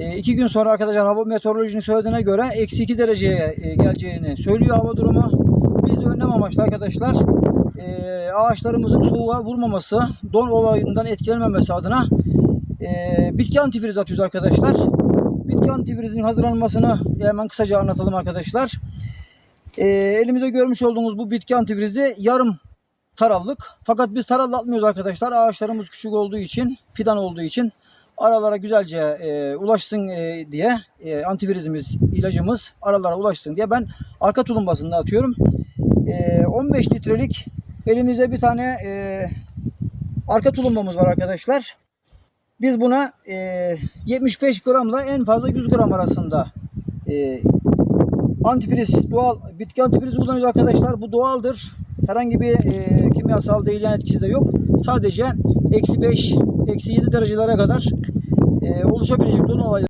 E, iki gün sonra arkadaşlar hava meteorolojinin söylediğine göre eksi 2 dereceye e, geleceğini söylüyor hava durumu. Biz de önlem amaçlı arkadaşlar e, ağaçlarımızın soğuğa vurmaması, don olayından etkilenmemesi adına e, bitki antifriz atıyoruz arkadaşlar. Bitki antifrizin hazırlanmasını hemen kısaca anlatalım arkadaşlar. Elimizde görmüş olduğunuz bu bitki antifrizi yarım taraflık. Fakat biz taraflı atmıyoruz arkadaşlar. Ağaçlarımız küçük olduğu için, fidan olduğu için aralara güzelce e, ulaşsın e, diye e, antifrizimiz, ilacımız aralara ulaşsın diye ben arka tulumbasında atıyorum. E, 15 litrelik elimizde bir tane e, arka tulumbamız var arkadaşlar. Biz buna e, 75 gramla en fazla 100 gram arasında e, antifriz, doğal bitki antifrizi kullanıyoruz arkadaşlar. Bu doğaldır. Herhangi bir e, kimyasal değil yan etkisi de yok. Sadece eksi 5, eksi 7 derecelere kadar oluşabilecek olan olaylar.